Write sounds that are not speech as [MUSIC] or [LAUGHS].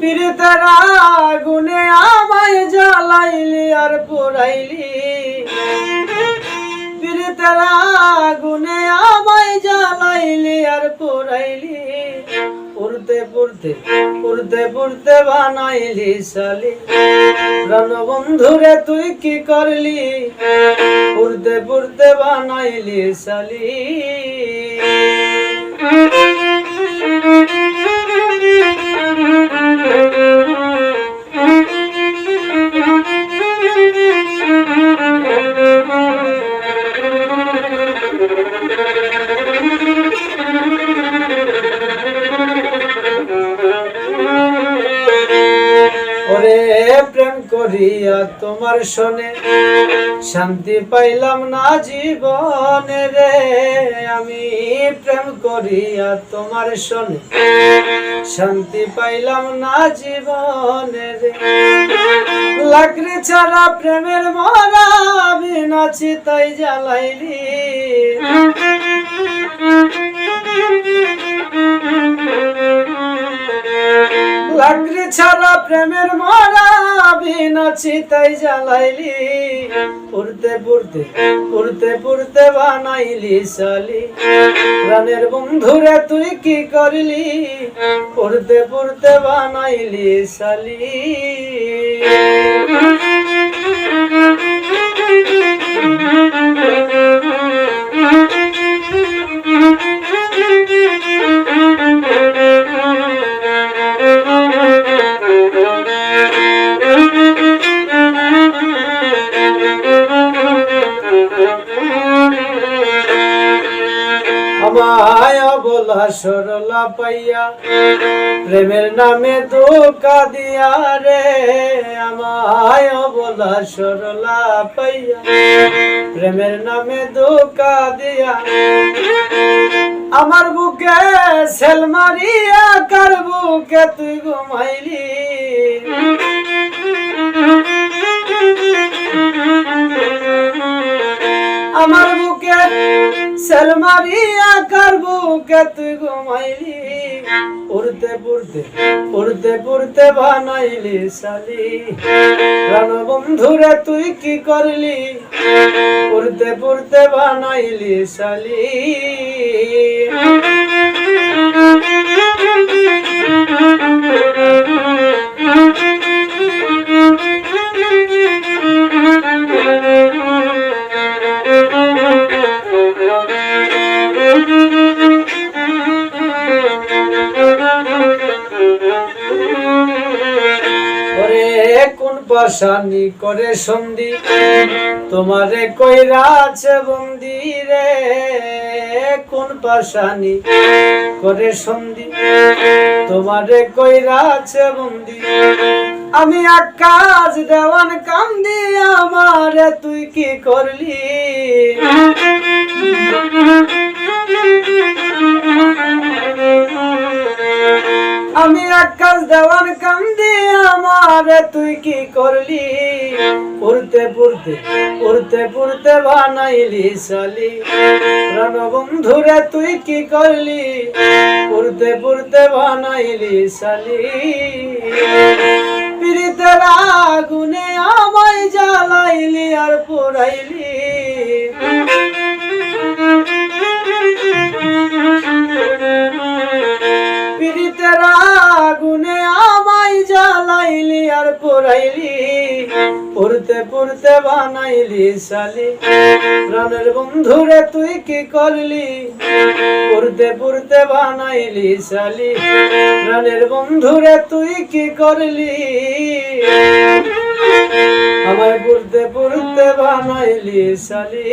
পীড়িতের আগুনে আমায় জ্বালাইলি আর পোড়াইলি পীড়িতের আগুনে আমায় জ্বালাইলি আর পোড়াইলি পুরতে পুরতে পুরতে পুরতে বানাইলি সালি রণবন্ধুরে তুই কি করলি? পুরতে পুরতে বানাইলি সালি করিয়া তোমার শোনে, শান্তি পাইলাম না জীবনে রে। আমি প্রেম করিয়া তোমার শোনে, শান্তি পাইলাম না জীবনে রে। লাকড়ি ছাড়া প্রেমের মরা বিনাছি তাই জ্বালাইলি। লাকড়ি ছাড়া প্রেমের মরা বিনাছি তাই জ্বালাইলি। পুরতে পুরতে পুরতে পুরতে বানাইলি সালি প্রাণের বন্ধুরে তুই কি করলি? পুরতে পুরতে বানাইলি সালি পাইয়া, প্রেমের নামে ধোকা দিয়া রে। আমায় পাইয়া, প্রেমের নামে ধোকা দিয়া। আমার বুকে সেল মারিয়া, কার বুকে তুই ঘুমাইলি? আমার বুকে সেল মারিয়া করব বুকে ঘুমাইলি? উড়তে পুড়তে উড়তে পুড়তে বানাইলি সালি প্রাণ বন্ধুরে তুই কি করলি? উড়তে পুড়তে বানাইলি সালি পাশানি করে সন্ধি, তোমারে কইরাছে বন্দি রে। কোন পাশানি করে সন্ধি, তোমারে কইরাছে বন্দি। আমি আকাশ দেওয়ান কান্দি আমারে, তুই কি করলি? [LAUGHS] আমি আকাশ দেওয়ান কান্দি, আমারে তুই কি করলি? পড়তে পড়তে পড়তে পড়তে বানাইলি সালি রণবন্ধুরে তুই কি করলি? পড়তে পড়তে বানাইলি সালি পীড়িতের আগুনে আমায় জ্বালাইলি আর পোড়াইলি। জ্বালাইলি আর পোড়াইলি পড়তে পড়তে বানাইলি সালি প্রাণের বন্ধুরে তুই কি করলি? পড়তে পড়তে বানাইলি সালি প্রাণের বন্ধুরে তুই কি করলি? আমায় পড়তে পড়তে বানাইলি সালি